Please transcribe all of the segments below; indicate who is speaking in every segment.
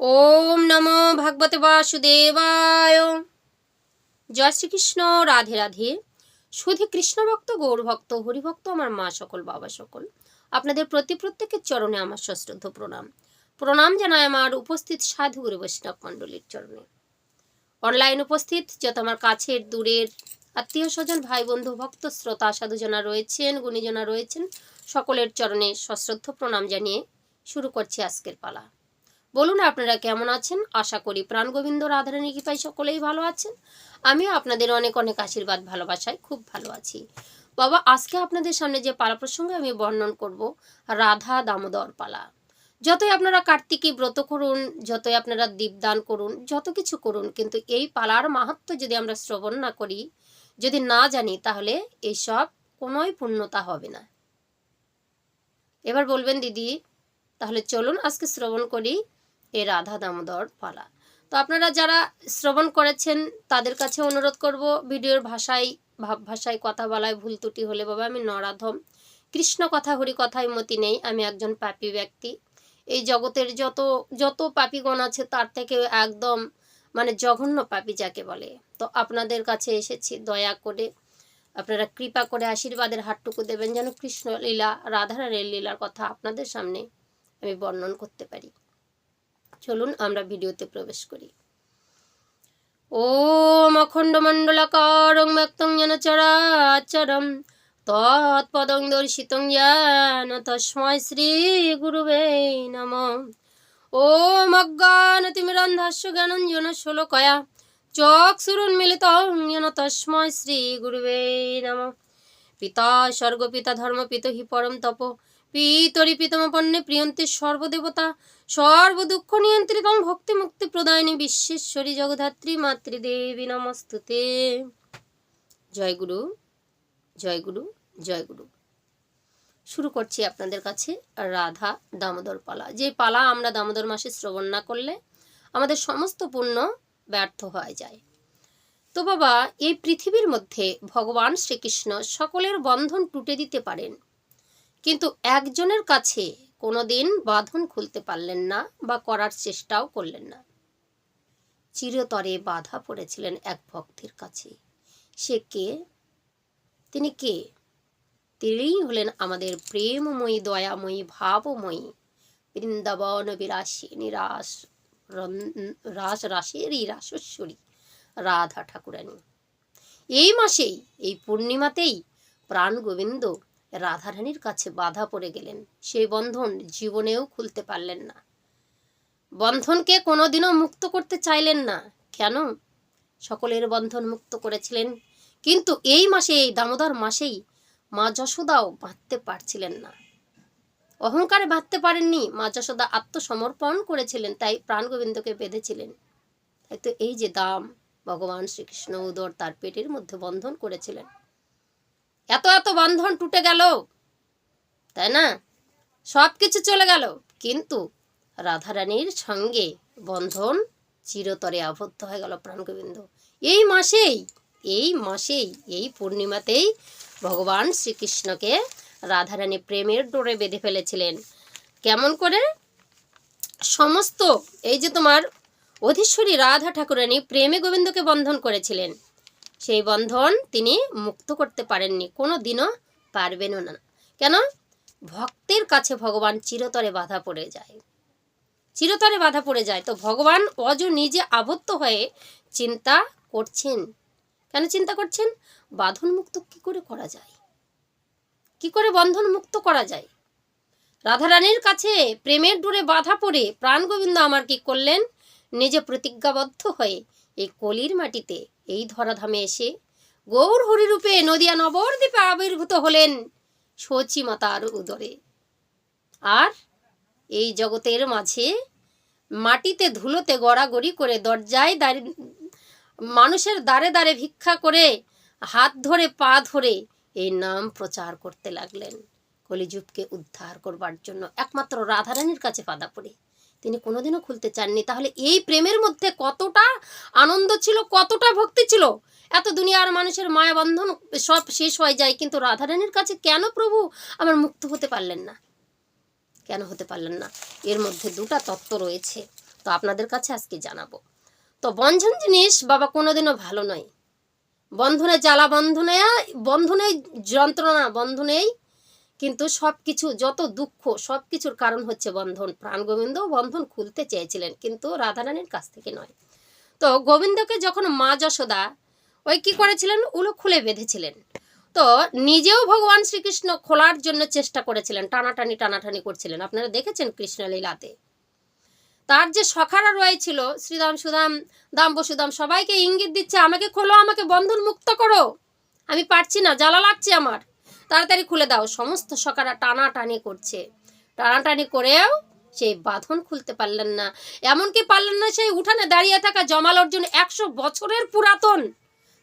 Speaker 1: ওম নমো ভাগবতে বাসুদেবায়। জয় শ্রীকৃষ্ণ, রাধে রাধে। শুধু কৃষ্ণ ভক্ত, গৌর ভক্ত হরিভক্ত আমার মা সকল, বাবা সকল, আপনাদের প্রতি প্রত্যেকের চরণে আমার সশ্রদ্ধ প্রণাম। প্রণাম জানায় আমার উপস্থিত সাধু গুরু বৈষ্ণব মণ্ডলীর চরণে। অনলাইন উপস্থিত, যত আমার কাছের, দূরের, আত্মীয় স্বজন ভাই বন্ধু ভক্ত, শ্রোতা সাধুজনা রয়েছেন গুণীজনা রয়েছেন, সকলের চরণে সশ্রদ্ধ প্রণাম জানিয়ে শুরু করছি আজকের পালা। বলুন আপনারা কেমন আছেন? আশা করি প্রাণ গোবিন্দ রাধারানী কৃপায় সকলেই ভালো আছেন। আমিও আপনাদের অনেক অনেক আশীর্বাদ, ভালোবাসায় খুব ভালো আছি। বাবা, আজকে আপনাদের সামনে যে পালা প্রসঙ্গে আমি বর্ণন করব, রাধা দামোদর পালা। যতই আপনারা কার্তিকী ব্রত করুন, যতই আপনারা দীপদান করুন, যত কিছু করুন, কিন্তু এই পালার মাহাত্ম যদি আমরা শ্রবণ না করি, যদি না জানি, তাহলে এইসব কোনোই পূর্ণতা হবে না। এবার বলবেন, দিদি, তাহলে চলুন আজকে শ্রবণ করি এই রাধা দামোদর পালা। তো আপনারা যারা শ্রবণ করেছেন, তাদের কাছে অনুরোধ করব, ভিডিওর ভাষায় ভাব ভাষায় কথা বলায় ভুল ত্রুটি হলে বাবা আমি নরাধম। কৃষ্ণ কথা, হরি কথায় মতি নেই, আমি একজন পাপী ব্যক্তি। এই জগতের যত যত পাপীগণ আছে, তার থেকে একদম মানে জঘন্য পাপী যাকে বলে। তো আপনাদের কাছে এসেছি, দয়া করে আপনারা কৃপা করে আশীর্বাদের হাতটুকু দেবেন, যেন কৃষ্ণ লীলা, রাধারানীর লীলার কথা আপনাদের সামনে আমি বর্ণন করতে পারি। চলুন আমরা ভিডিওতে প্রবেশ করি। ওম অখণ্ড মণ্ডলাকারং ব্যক্তং যেন চরাচরম তৎপদং দর্শিতং যেন তস্মৈ শ্রী গুরুবে নম। ওম অজ্ঞানতিমিরন্ধাস্য জ্ঞানঞ্জন শ্লোকয়া চক্ষুরুন্মিলিত যেন তস্মৈ শ্রী গুরুবে নম। পিতা স্বর্গপিতা ধর্মপিত হি পরম তপ পিতরি পিতমপন্নে প্রিয়ন্তে সর্বদেবতা, সর্বদুঃখ নিয়ন্ত্রিতং ভক্তি মুক্তি প্রদায়িনী বিশ্বেশ্বরী জগধাত্রী মাতৃদেবী নমস্তুতে। জয় গুরু জয় গুরু জয় গুরু। শুরু করছি আপনাদের কাছে রাধা দামোদর পালা। যে পালা আমরা দামোদর মাসে শ্রবণ না করলে আমাদের সমস্ত পুণ্য ব্যর্থ হয়ে যায়। তো বাবা, এই পৃথিবীর মধ্যে ভগবান শ্রীকৃষ্ণ সকলের বন্ধন টুটে দিতে পারেন। কিন্তু একজনের কাছে কোনোদিন বাঁধন খুলতে পারলেন না বা করার চেষ্টাও করলেন না। চিরতরে বাধা পড়েছিলেন এক ভক্তের কাছে। সে কে? তিনি কে? তিনিই হলেন আমাদের প্রেমময়ী, দয়াময়ী, ভাবময়ী, বৃন্দাবন বিরাসী নিরাস রন- রাস, রাসেরই রাসস্বরী, রাধা ঠাকুরানী। এই মাসেই, এই পূর্ণিমাতেই প্রাণ গোবিন্দ রাধারানীর কাছে বাধা পড়ে গেলেন। সেই বন্ধন জীবনেও খুলতে পারলেন না। বন্ধনকে কোনোদিনও মুক্ত করতে চাইলেন না। কেন? সকলের বন্ধন মুক্ত করেছিলেন। কিন্তু এই মাসে, এই দামোদর মাসেই মা যশোদাও বাঁধতে পারছিলেন না। অহংকারে বাঁধতে পারেননি। মা যশোদা আত্মসমর্পণ করেছিলেন, তাই প্রাণ গোবিন্দকে বেঁধেছিলেন। তাই তো এই যে দাম, ভগবান শ্রীকৃষ্ণ উদর তার পেটের মধ্যে বন্ধন করেছিলেন। এত এত বন্ধন টুটে গেল। তাই না? সব কিছু চলে গেল। কিন্তু রাধারানীর সঙ্গে বন্ধন চিরতরে আবদ্ধ হয়ে গেল প্রাণগোবিন্দ এই মাসেই এই মাসেই, এই পূর্ণিমাতেই ভগবান শ্রীকৃষ্ণকে রাধারানী প্রেমের ডোরে বেঁধে ফেলেছিলেন। কেমন করে? সমস্ত এই যে তোমার অধীশ্বরী রাধা ঠাকুরানী প্রেমে গোবিন্দকে বন্ধন করেছিলেন। সেই বন্ধন তিনি মুক্ত করতে পারেননি। কোনো দিনও পারবেনও না। কেন? ভক্তের কাছে ভগবান চিরতরে বাধা পড়ে যায়। চিরতরে বাধা পড়ে যায়। তো ভগবান অজ নিজে আবদ্ধ হয়ে চিন্তা করছেন। কেন চিন্তা করছেন? বাঁধন মুক্ত কি করে করা যায়? কি করে বন্ধন মুক্ত করা যায়? রাধারানীর কাছে প্রেমের ডোরে বাধা পড়ে প্রাণ গোবিন্দ আমার কি করলেন? নিজে প্রতিজ্ঞাবদ্ধ হয়ে এই কলির মাটিতে এই ধরাধামে এসে গৌর হরিরূপে নদিয়া নবদ্বীপে আবির্ভূত হলেন শচী মাতার উদরে। আর এই জগতের মাঝে মাটিতে ধুলোতে গড়াগড়ি করে দরজায় দাঁড়িয়ে মানুষের দ্বারে দ্বারে ভিক্ষা করে হাত ধরে পা ধরে এই নাম প্রচার করতে লাগলেন। কলিযুগকে উদ্ধার করবার জন্য একমাত্র রাধারানীর কাছে পাদা পড়ে। তিনি কোনোদিনও খুলতে চাননি। তাহলে এই প্রেমের মধ্যে কতটা আনন্দ ছিল, কতটা ভক্তি ছিল? এত দুনিয়ার মানুষের মায়াবন্ধন সব শেষ হয়ে যায়, কিন্তু রাধারানীর কাছে কেন প্রভু আমার মুক্ত হতে পারলেন না? কেন হতে পারলেন না? এর মধ্যে দুটা তত্ত্ব রয়েছে, তো আপনাদের কাছে আজকে জানাব। তো বন্ধন জিনিস বাবা কোনোদিনও ভালো নয়। বন্ধনে জ্বালা বন্ধনে বন্ধনে যন্ত্রণা, বন্ধনেই কিন্তু সব কিছু যত দুঃখ সব কিছুর কারণ হচ্ছে বন্ধন। প্রাণ গোবিন্দ বন্ধন খুলতে চেয়েছিলেন, কিন্তু রাধারানীর কাছ থেকে নয়। তো গোবিন্দকে যখন মা যশোদা, ওই কি করেছিলেন? উলো খুলে বেঁধেছিলেন। তো নিজেও ভগবান শ্রীকৃষ্ণ খোলার জন্য চেষ্টা করেছিলেন, টানাটানি টানাটানি করছিলেন। আপনারা দেখেছেন কৃষ্ণলীলাতে। তার যে সখারা রয়েছিল, শ্রীদাম, সুদাম, দাম বসুদাম, সবাইকে ইঙ্গিত দিচ্ছে, আমাকে খোলো, আমাকে বন্ধন মুক্ত করো। আমি পারছি না, জ্বালা লাগছে আমার। তাড়াতাড়ি খুলে দাও। সমস্ত সখারা টানাটানি করছে। টানাটানি করেও সেই বাঁধন খুলতে পারলেন না। এমনকি পারলেন না সেই উঠানে দাঁড়িয়ে থাকা জমাল অর্জুন একশো বছরের পুরাতন।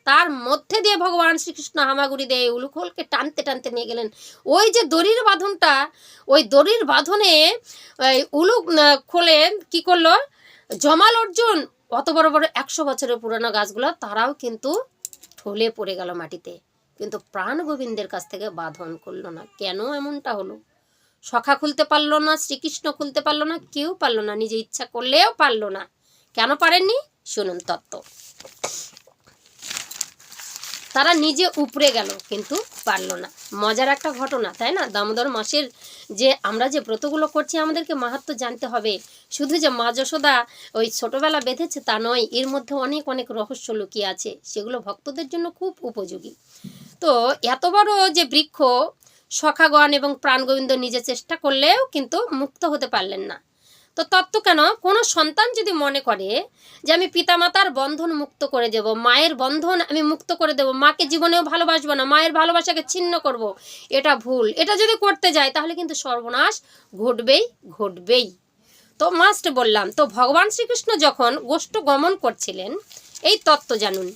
Speaker 1: তার মধ্যে দিয়ে ভগবান শ্রীকৃষ্ণ হামাগুড়ি দিয়ে উলুখোলকে টানতে টানতে নিয়ে গেলেন। ওই যে দড়ির বাঁধনটা, ওই দড়ির বাঁধনে উলু খোলে কি করল? জমাল অর্জুন, অত বড় বড় একশো বছরের পুরনো গাছগুলো, তারাও কিন্তু ঠলে পড়ে গেল মাটিতে। কিন্তু প্রাণ গোবিন্দের কাছ থেকে বাঁধন করল না। কেন এমনটা হলো? সখা খুলতে পারল না, শ্রীকৃষ্ণ খুলতে পারল না, কেউ পারল না, নিজে ইচ্ছা করলেও পারল না। কেন পারেননি? শুনুন তত্ত্ব। তারা নিজে উপরে গেল, কিন্তু পারল না। মজার একটা ঘটনা, তাই না? দামোদর মাসের যে আমরা যে ব্রতগুলো করছি, আমাদেরকে মাহাত্ম জানতে হবে। শুধু যে মা যশোদা ওই ছোটবেলা বেঁধেছে তা নয়, এর মধ্যে অনেক অনেক রহস্য লুকিয়ে আছে। সেগুলো ভক্তদের জন্য খুব উপযোগী। তো এত বড় যে বৃক্ষ সখাগণ এবং প্রাণগোবিন্দ নিজে চেষ্টা করলেও কিন্তু মুক্ত হতে পারলেন না। তো তত্ত্ব কেন? কোনো সন্তান যদি মনে করে যে আমি পিতামাতার বন্ধন মুক্ত করে দেব, মায়ের বন্ধন আমি মুক্ত করে দেব, মাকে জীবনেও ভালোবাসবো না, মায়ের ভালোবাসাকে ছিন্ন করব, এটা ভুল। এটা যদি করতে যায় তাহলে কিন্তু সর্বনাশ ঘটবেই ঘটবেই। তো মাস্ট বললাম, তো ভগবান শ্রীকৃষ্ণ যখন গোষ্ঠ গমন করছিলেন, এই তত্ত্ব জানুন।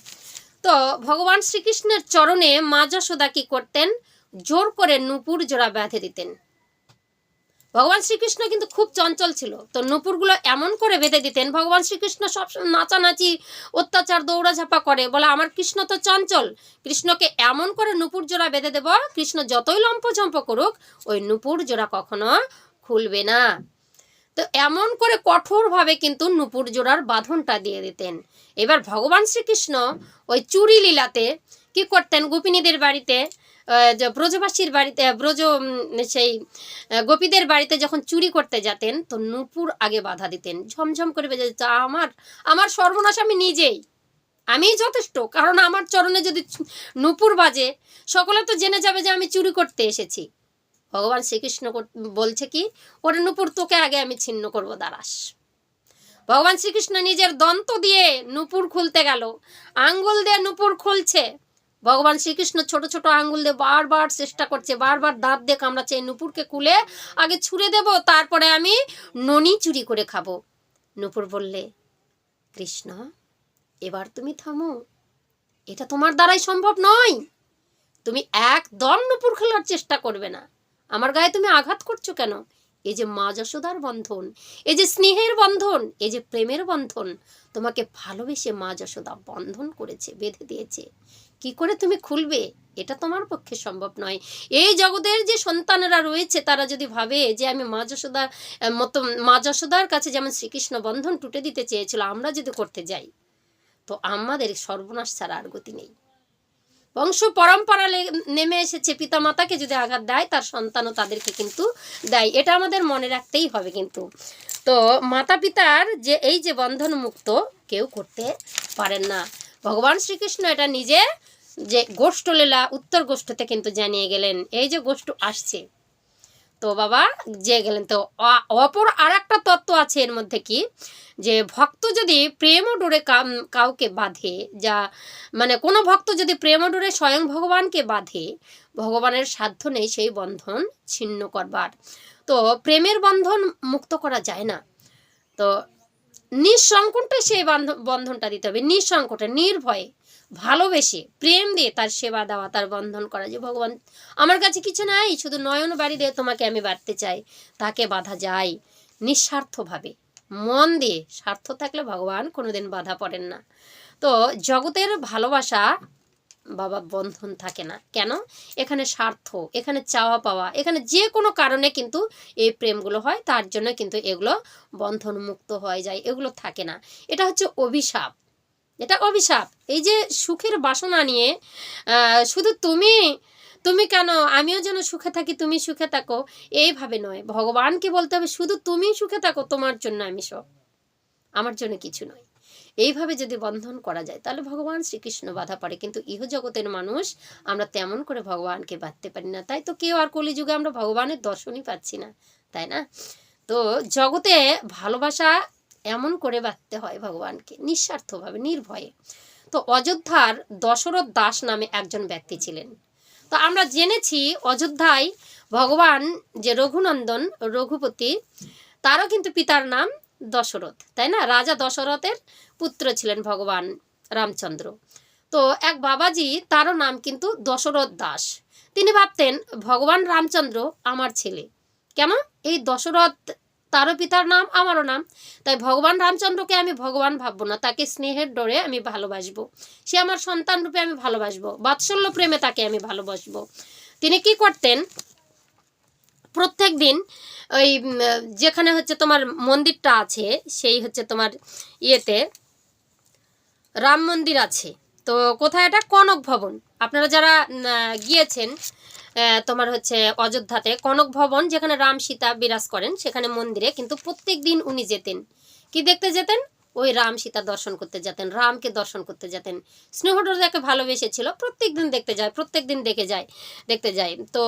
Speaker 1: তো ভগবান শ্রীকৃষ্ণের চরণে মা যশোদা কি করতেন? জোর করে নুপুর জোড়া বেঁধে দিতেন। ভগবান শ্রীকৃষ্ণ কিন্তু খুব চঞ্চল ছিল। তো নুপুরগুলো এমন করে বেঁধে দিতেন, ভগবান শ্রীকৃষ্ণ সবসময় নাচানাচি, অত্যাচার, দৌড়াঝাপা করে, বলে আমার কৃষ্ণ তো চঞ্চল, কৃষ্ণকে এমন করে নুপুর জোড়া বেঁধে দেব, কৃষ্ণ যতই লম্পঝম্প করুক, ওই নুপুর জোড়া কখনো খুলবে না। এমন করে কঠোরভাবে কিন্তু নুপুর জোড়ার বাঁধনটা দিয়ে দিতেন। এবার ভগবান শ্রীকৃষ্ণ ওই চুরি লীলাতে কি করতেন? গোপিনীদের বাড়িতে ব্রজবাসীর বাড়িতে, ব্রজ সেই গোপীদের বাড়িতে যখন চুরি করতে যেতেন, তো নূপুর আগে বাধা দিতেন। ঝমঝম করে বেজে যেত, আমার আমার সর্বনাশ আমি নিজেই। আমি যথেষ্ট। কারণ আমার চরণে যদি নূপুর বাজে, সকলে তো জেনে যাবে যে আমি চুরি করতে এসেছি। ভগবান শ্রীকৃষ্ণ বলছে কি ওরে নূপুর তোকে আগে আমি ছিন্ন করব, দাঁড়াস। ভগবান শ্রীকৃষ্ণ নিজের দন্ত দিয়ে নূপুর খুলতে গেল। আঙ্গুল দিয়ে নূপুর খুলছে। ভগবান শ্রীকৃষ্ণ ছোট ছোট আঙ্গুল দিয়ে বারবার চেষ্টা করছে, বারবার দাঁত দিয়ে কামড়াচ্ছে, নুপুরকে খুলে আগে ছুঁড়ে দেব, তারপরে আমি ননি চুরি করে খাব। নুপুর বললে, কৃষ্ণ, এবার তুমি থামো। এটা তোমার দ্বারাই সম্ভব নয়। তুমি একদম নুপুর খেলার চেষ্টা করবে না। আমার গায়ে তুমি আঘাত করছ কেন? এই যে মা যশোদার বন্ধন এই যে স্নেহের বন্ধন এই যে প্রেমের বন্ধন তোমাকে ভালোবেসে মা যশোদা বন্ধন করেছে বেঁধে দিয়েছে। কি করে তুমি খুলবে? এটা তোমার পক্ষে সম্ভব নয়। এই জগতের যে সন্তানেরা রয়েছে তারা যদি ভাবে যে আমি মা যশোদা আহ, মতো মা যশোদার কাছে যেমন শ্রীকৃষ্ণ বন্ধন টুটে দিতে চেয়েছিল আমরা যদি করতে যাই তো আমাদের সর্বনাশ ছাড়া আর গতি নেই। বংশ পরম্পরা নেমে এসেছে। পিতা মাতাকে যদি আঘাত দেয়, তার সন্তানও তাদেরকে কিন্তু দেয়। এটা আমাদের মনে রাখতেই হবে কিন্তু। তো মাতা পিতার যে, এই যে বন্ধন মুক্ত কেউ করতে পারেন না। ভগবান শ্রীকৃষ্ণ এটা নিজে যে গোষ্ঠলীলা উত্তর গোষ্ঠতে কিন্তু জানিয়ে গেলেন, এই যে গোষ্ঠ আসছে। তো বাবা যে গেলেন তো। অপর আর একটা তত্ত্ব আছে এর মধ্যে কি? যে ভক্ত যদি প্রেম ডোরে কাউকে বাঁধে, যা মানে কোনো ভক্ত যদি প্রেম ডোরে স্বয়ং ভগবানকে বাঁধে, ভগবানের সাধ্য নেই সেই বন্ধন ছিন্ন করবার। তো প্রেমের বন্ধন মুক্ত করা যায় না। তো নিঃসংকটে সেই বান্ধ- বন্ধনটা দিতে হবে। নিঃসংকটে নির্ভয়ে। ভালোবেসে, প্রেম দিয়ে তার সেবা দেওয়া, তার বন্ধন করা যে ভগবান, আমার কাছে কিছু নাই, শুধু নয়ন বাড়ি দিয়ে তোমাকে আমি বাড়তে চাই। তাকে বাধা যায় নিঃস্বার্থভাবে। মন দিয়ে স্বার্থ থাকলে ভগবান কোনোদিন বাধা পড়েন না। তো জগতের ভালোবাসা বাবা বন্ধন থাকে না। কেন? এখানে স্বার্থ, এখানে চাওয়া পাওয়া, এখানে যে কোনো কারণে কিন্তু এই প্রেমগুলো হয়, তার জন্য কিন্তু এগুলো বন্ধন মুক্ত হয়ে যায়, এগুলো থাকে না। এটা হচ্ছে অভিশাপ। এটা অভিশাপ। এই যে সুখের বাসনা নিয়ে শুধু তুমি তুমি কেন? আমিও যেন সুখে থাকি, তুমি সুখে থাকো। এইভাবে নয়। ভগবানকে বলতে হবে, শুধু তুমি সুখে থাকো, তোমার জন্য আমি সব। আমার জন্য কিছু নয়। এইভাবে যদি বন্ধন করা যায়, তাহলে ভগবান শ্রীকৃষ্ণ বাধা পড়ে। কিন্তু ইহ জগতের মানুষ, আমরা তেমন করে ভগবানকে বাঁধতে পারি না। তাই তো কেউ আর কলিযুগে আমরা ভগবানের দর্শনই পাচ্ছি না, তাই না? তো জগতে ভালোবাসা এমন করে বাঁধতে হয় ভগবানকে, নিঃস্বার্থভাবে, নির্ভয়ে। তো অযোধ্যার দশরথ দাস নামে একজন ব্যক্তি ছিলেন। তো আমরা জেনেছি অযোধ্যায় ভগবান যে রঘুনন্দন, রঘুপতি, তারও কিন্তু পিতার নাম দশরথ, তাই না? রাজা দশরথের পুত্র ছিলেন ভগবান রামচন্দ্র। তো এক বাবাজি, তারও নাম কিন্তু দশরথ দাস। তিনি ভাবতেন, ভগবান রামচন্দ্র আমার ছেলে। কেন? এই দশরথ তারও পিতার নাম, আমারও নাম। তাই ভগবান রামচন্দ্রকে আমি ভগবান ভাববো না, তাকে স্নেহের ডোরে আমি ভালোবাসবো। সে আমার সন্তান রূপে আমি ভালোবাসবো, বাৎসল্য প্রেমে তাকে আমি ভালোবাসবো। তিনি কি করতেন? প্রত্যেক দিন ওই যেখানে হচ্ছে তোমার মন্দিরটা আছে, সেই হচ্ছে তোমার ইয়েতে রাম মন্দির আছে। তো কোথায় এটা? কনক ভবন। আপনারা যারা গিয়েছেন তোমার হচ্ছে অযোধ্যাতে, কনক ভবন যেখানে রাম সীতা বিরাজ করেন, সেখানে মন্দিরে কিন্তু প্রত্যেক দিন উনি যেতেন। কি দেখতে যেতেন? ওই রাম সীতা দর্শন করতে যেতেন, রামকে দর্শন করতে যেতেন। স্নেহটা যাকে ভালোবেসেছিল প্রত্যেক দিন দেখতে যায় প্রত্যেক দিন দেখে যায়, দেখতে যায়। তো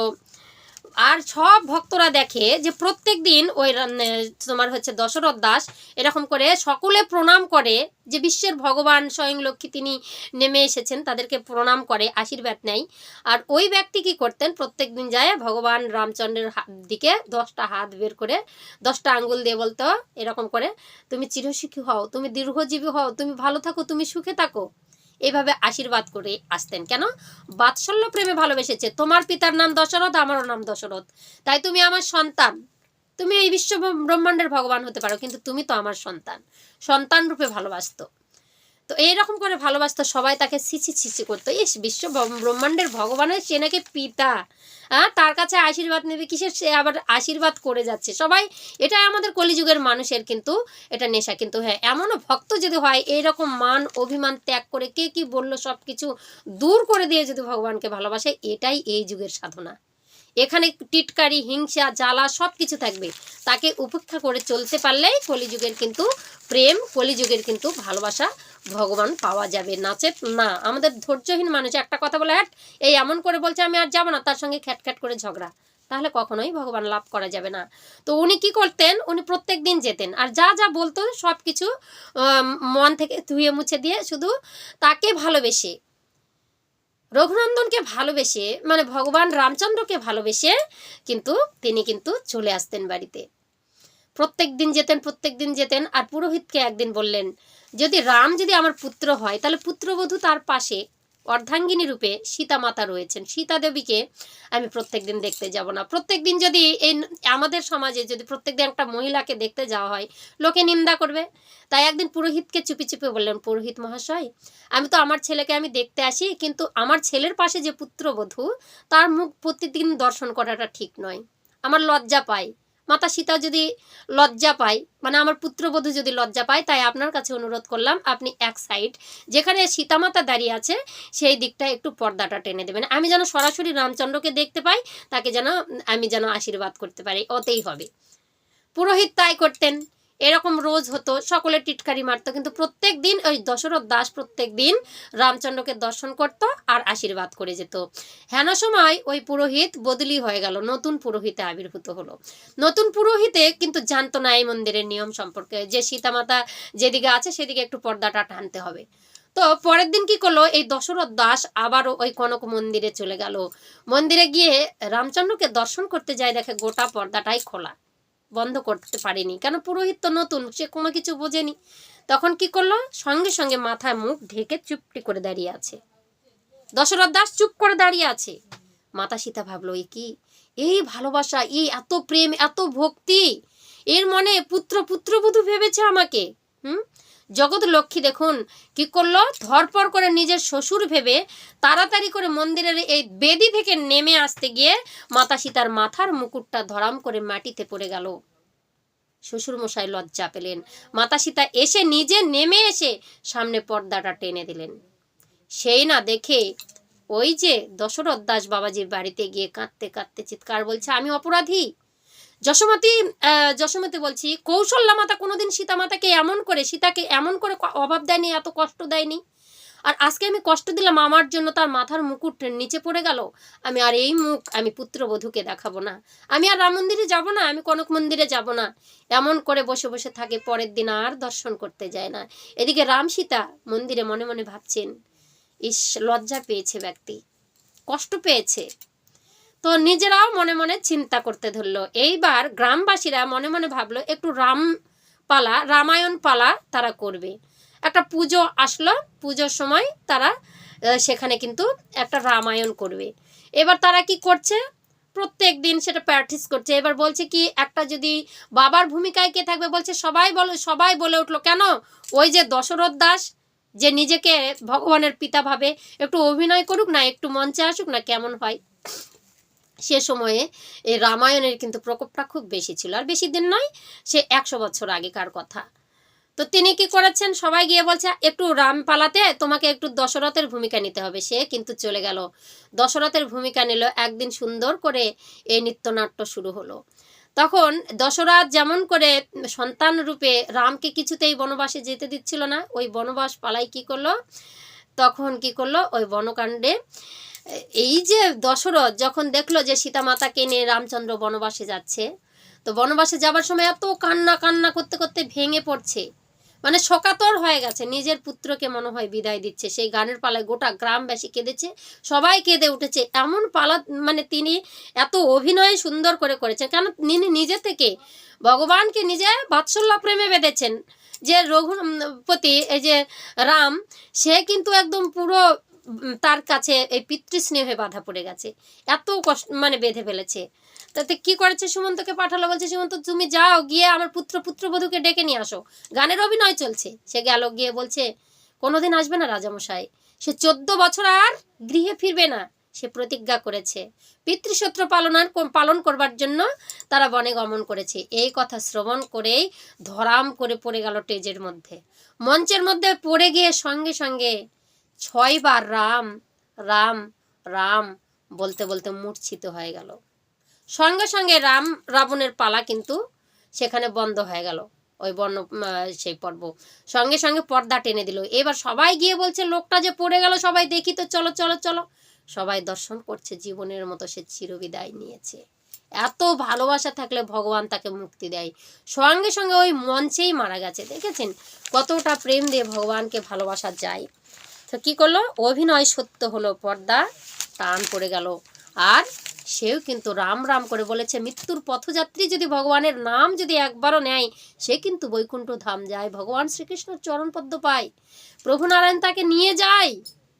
Speaker 1: আর সব ভক্তরা দেখে যে প্রত্যেক দিন ওই তোমার হচ্ছে দশরথ দাস এরকম করে সকলে প্রণাম করে যে বিশ্বের ভগবান স্বয়ং লক্ষ্মী তিনি নেমে এসেছেন, তাদেরকে প্রণাম করে, আশীর্বাদ নেয়। আর ওই ব্যক্তি কি করতেন? প্রত্যেক দিন যায় ভগবান রামচন্দ্রের দিকে দশটা হাত বের করে, দশটা আঙ্গুল দিয়ে বলতো, এরকম করে, তুমি চিরসুখী হও, তুমি দীর্ঘজীবী হও, তুমি ভালো থাকো, তুমি সুখে থাকো। এইভাবে আশীর্বাদ করে আসতেন। কেন? বাৎসল্য প্রেমে ভালোবেসেছে। তোমার পিতার নাম দশরথ, আমারও নাম দশরথ। তাই তুমি আমার সন্তান। তুমি এই বিশ্ব ব্রহ্মাণ্ডের ভগবান হতে পারো, কিন্তু তুমি তো আমার সন্তান। সন্তান রূপে ভালোবাসতো। তো এইরকম করে ভালোবাসতো, সবাই তাকে ছিছি ছিছি করতো। ইস, বিশ্ব ব্রহ্মাণ্ডের ভগবানের সে নাকি পিতা। হ্যাঁ তার কাছে আশীর্বাদ নেবে, কিসের সে আবার আশীর্বাদ করে যাচ্ছে? সবাই এটা আমাদের কলিযুগের মানুষের কিন্তু, এটা নেশা। কিন্তু হ্যাঁ এমনও ভক্ত যদি হয়, এইরকম মান, অভিমান ত্যাগ করে কে কি বলল সব কিছু দূর করে দিয়ে যদি ভগবানকে ভালোবাসে, এটাই এই যুগের সাধনা। এখানে টিটকারি, হিংসা, জ্বালা সব কিছু থাকবে। তাকে উপেক্ষা করে চলতে পারলেই কলিযুগের কিন্তু প্রেম, কলিযুগের কিন্তু ভালোবাসা ভগবান পাওয়া যাবে। নাচে না, আমাদের ধৈর্যহীন মানুষ, একটা কথা বলে হ্যাট এই এমন করে বলছে, আমি আর যাব না। তার সঙ্গে খ্যাট খ্যাট করে ঝগড়া। তাহলে কখনোই ভগবান লাভ করা যাবে না। তো উনি কি করতেন? উনি প্রত্যেক দিন যেতেন। আর যা যা বলতো সব কিছু মন থেকে ধুয়ে মুছে দিয়ে শুধু তাকে ভালোবেসে রঘুনন্দনকে ভালোবেসে মানে ভগবান রামচন্দ্রকে ভালোবেসে কিন্তু তিনি কিন্তু চলে আসতেন বাড়িতে। প্রত্যেক দিন যেতেন, প্রত্যেক দিন যেতেন আর পুরোহিতকে একদিন বললেন, যদি রাম যদি আমার পুত্র হয়, তাহলে পুত্রবধূ তার পাশে অর্ধাঙ্গিনী রূপে সীতা মাতা রয়েছেন। সীতা দেবীকে আমি প্রত্যেক দিন দেখতে যাব না। প্রত্যেক দিন যদি এই আমাদের সমাজে যদি প্রত্যেক দিন একটা মহিলাকে দেখতে যাওয়া হয়, লোকে নিন্দা করবে। তাই একদিন পুরোহিতকে চুপি চুপি বললেন, পুরোহিত মহাশয়, আমি তো আমার ছেলেকে আমি দেখতে আসি, কিন্তু আমার ছেলের পাশে যে পুত্রবধূ, তার মুখ প্রতিদিন দর্শন করাটা ঠিক নয়। আমার লজ্জা পায়। মাতা সীতা যদি লজ্জা পায় মানে আমার পুত্রবধূ যদি লজ্জা পায়, তাই আপনার কাছে অনুরোধ করলাম, আপনি এক সাইড, যেখানে সীতা সীতামাতা দাঁড়িয়ে আছে, সেই দিকটা একটু পর্দাটা টেনে দেবেন। আমি যেন সরাসরি রামচন্দ্রকে দেখতে পাই, তাকে যেন আমি যেন আশীর্বাদ করতে পারি অতেই হবে। পুরোহিত তাই করতেন। এরকম রোজ হতো, সকলে টিটকারি মারতো, কিন্তু প্রত্যেক দিন ওই দশরথ দাস প্রত্যেক দিন রামচন্দ্রকে দর্শন করত আর আশীর্বাদ করে যেত। হেন সময় ওই পুরোহিত বদলি হয়ে গেল, নতুন পুরোহিতে আবির্ভূত হলো। নতুন পুরোহিতে কিন্তু জানতো না এই মন্দিরের নিয়ম সম্পর্কে, যে সীতামাতা যেদিকে আছে সেদিকে একটু পর্দাটা টানতে হবে। তো পরের দিন কি করল, এই দশরথ দাস আবারও ওই কনক মন্দিরে চলে গেল। মন্দিরে গিয়ে রামচন্দ্রকে দর্শন করতে যায় দেখে গোটা পর্দাটাই খোলা। বন্ধ করতে পারেনি। কেন? পুরোহিত তো নতুন, সে কোনো কিছু বোঝেনি। তখন কি করল? সঙ্গে সঙ্গে মাথায় মুখ ঢেকে চুপটি করে দাঁড়িয়ে আছে। দশরথ দাস চুপ করে দাঁড়িয়ে আছে। মাতা সীতা ভাবলো, এ কি? এই ভালোবাসা, এই এত প্রেম, এত ভক্তি। এর মনে পুত্র পুত্রবধূ ভেবেছে আমাকে। হুম? জগৎ লক্ষ্মী দেখুন কি করল? ধরপর করে নিজের শ্বশুর ভেবে তাড়াতাড়ি করে মন্দিরের এই বেদি থেকে নেমে আসতে গিয়ে মাতা সীতার মাথার মুকুটটা ধরাম করে মাটিতে পড়ে গেল। শ্বশুর মশাই লজ্জা পেলেন। মাতা সীতা এসে নিজে নেমে এসে সামনে পর্দাটা টেনে দিলেন। সেই না দেখে ওই যে দশরথ দাস বাবাজির বাড়িতে গিয়ে কাঁদতে কাঁদতে চিৎকার বলছে, আমি অপরাধী! যশোমতী যশোমতী বলছি কৌশল্যা মাতা কোনোদিন সীতা মাতাকে এমন করে, সীতাকে এমন করে অভাব দেয়নি, এত কষ্ট দেয়নি। আর আজকে আমি কষ্ট দিলাম আমার জন্য, তার মাথার মুকুট নিচে পড়ে গেল। আমি আর এই মুখ, আমি পুত্রবধূকে দেখাবো না। আমি আর রাম মন্দিরে যাব না, আমি কনক মন্দিরে যাব না। এমন করে বসে বসে থাকে, পরের দিন আর দর্শন করতে যায় না। এদিকে রাম সীতা মন্দিরে মনে মনে ভাবছেন, ইস, লজ্জা পেয়েছে ব্যক্তি। কষ্ট পেয়েছে। তো নিজেরাও মনে মনে চিন্তা করতে ধরলো। এইবার গ্রামবাসীরা মনে মনে ভাবলো, একটু রাম পালা, রামায়ণ পালা তারা করবে। একটা পুজো আসলো, পুজোর সময় তারা সেখানে কিন্তু একটা রামায়ণ করবে। এবার তারা কি করছে? প্রত্যেক দিন সেটা প্র্যাকটিস করছে। এবার বলছে কি, একটা যদি বাবার ভূমিকায় কে থাকবে বলছে, সবাই বলে সবাই বলে উঠল, কেন? ওই যে দশরথ দাস, যে নিজেকে ভগবানের পিতা ভাবে, একটু অভিনয় করুক না, একটু মঞ্চে আসুক না, কেমন হয়? সে সময়ে এই রামায়ণের কিন্তু প্রকোপটা খুব বেশি ছিল। আর বেশি দিন নয়, সে একশো বছর আগেকার কথা। তো তিনি কি করেছেন? সবাই গিয়ে বলছে, একটু রাম পালাতে তোমাকে একটু দশরথের ভূমিকা নিতে হবে। সে কিন্তু চলে গেল। দশরথের ভূমিকা নিল, একদিন সুন্দর করে এই নৃত্যনাট্য শুরু হলো। তখন দশরথ যেমন করে সন্তান রূপে রামকে কিছুতেই বনবাসে যেতে দিচ্ছিল না, ওই বনবাস পালাই কি করল? তখন কি করল? ওই বনকাণ্ডে এই যে দশরথ যখন দেখল যে সীতা মাতাকে নিয়ে রামচন্দ্র বনবাসে যাচ্ছে, তো বনবাসে যাবার সময় এত কান্না কান্না করতে করতে ভেঙে পড়ছে। মানে শোকাতর হয়ে গেছে, নিজের পুত্রকে মনে হয় বিদায় দিচ্ছে। সেই গানের পালায় গোটা গ্রামবাসী কেঁদেছে, সবাই কেঁদে উঠেছে। এমন পালা মানে তিনি এত অভিনয় সুন্দর করে করেছেন। কেন? তিনি নিজে থেকে ভগবানকে নিজে বাৎসল্য প্রেমে বেঁধেছেন। যে রঘুপতি, এই যে রাম, সে কিন্তু একদম পুরো তার কাছে এই পিতৃস্নেহে বাধা পড়ে গেছে। এত কষ্ট মানে বেঁধে ফেলেছে। তাতে কি করেছে সুমন্তকে পাঠালো? বলছে, সুমন্ত, তুমি যাও, গিয়ে আমার পুত্র, পুত্রবধূকে ডেকে নিয়ে আসো। গানের অভিনয় চলছে। সে গেল, গিয়ে বলছে, কোনোদিন আসবে না রাজামশাই। সে চোদ্দ বছর আর গৃহে ফিরবে না। সে প্রতিজ্ঞা করেছে। পিতৃসূত্র পালনার পালন করবার জন্য তারা বনে গমন করেছে। এই কথা শ্রবণ করেই ধরাম করে পড়ে গেল টেজের মধ্যে। মঞ্চের মধ্যে পড়ে গিয়ে সঙ্গে সঙ্গে ছয়বার রাম রাম রাম বলতে বলতে মূর্ছিত হয়ে গেল। সঙ্গে সঙ্গে রাম রাবণের পালা কিন্তু সেখানে বন্ধ হয়ে গেল। ওই বর্ণ সেই পর্ব। সঙ্গে সঙ্গে পর্দা টেনে দিল। এবার সবাই গিয়ে বলছে, লোকটা যে পড়ে গেল, সবাই দেখি তো, চলো চলো চলো। সবাই দর্শন করছে, জীবনের মতো সে চিরবিদায় নিয়েছে। এত ভালোবাসা থাকলে ভগবান তাকে মুক্তি দেয়। সঙ্গে সঙ্গে ওই মঞ্চেই মারা গেছে। দেখেছেন? কতটা প্রেম দিয়ে ভগবানকে ভালোবাসা যায়। তো কি করল? অভিনয় সত্য হলো, পর্দা টান পড়ে গেল। আর সেও কিন্তু রাম রাম করে বলেছে, মৃত্যুর পথযাত্রী যদি ভগবানের নাম যদি একবারও নেয়, সে কিন্তু বৈকুণ্ঠ ধাম যায়। ভগবান শ্রীকৃষ্ণের চরণ পদ্ম পায়। প্রভু নারায়ণ তাকে নিয়ে যায়।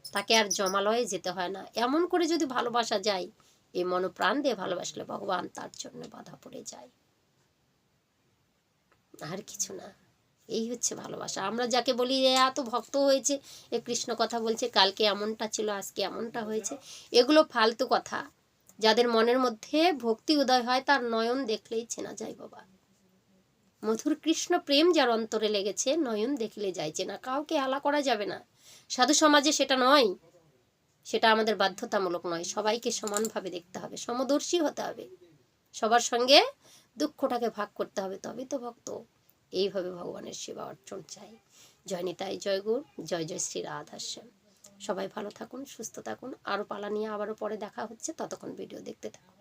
Speaker 1: তাকে আর জমালয়ে যেতে হয় না। এমন করে যদি ভালোবাসা যায় এই মনোপ্রাণ দিয়ে ভালোবাসলে ভগবান তার জন্য বাধা পড়ে যায়। আর কিছু না। এই হচ্ছে ভালোবাসা। আমরা যাকে বলি, এ এত ভক্ত হয়েছে, এ কৃষ্ণ কথা বলছে, কালকে এমনটা ছিল, আজকে এমনটা হয়েছে। এগুলো ফালতু কথা। যাদের মনের মধ্যে ভক্তি উদয় হয়, তার নয়ন দেখলেই চেনা যায় বাবা। মধুর কৃষ্ণ প্রেম যার অন্তরে লেগেছে, নয়ন দেখলে যায় চেনা। কাউকে আলা করা যাবে না। সাধু সমাজে সেটা নয়। সেটা আমাদের বাধ্যতামূলক নয়। সবাইকে সমানভাবে দেখতে হবে, সমদর্শী হতে হবে। সবার সঙ্গে দুঃখটাকে ভাগ করতে হবে, তবেই তো ভক্ত। এইভাবে ভগবানের সেবা অর্জন চাই। জয় নিতাই, জয় গুর জয় জয় শ্রী রাধাশ্যাম সবাই ভালো থাকুন, সুস্থ থাকুন। আরও পালা নিয়ে আবারও পরে দেখা হচ্ছে। ততক্ষণ ভিডিও দেখতে থাকুন।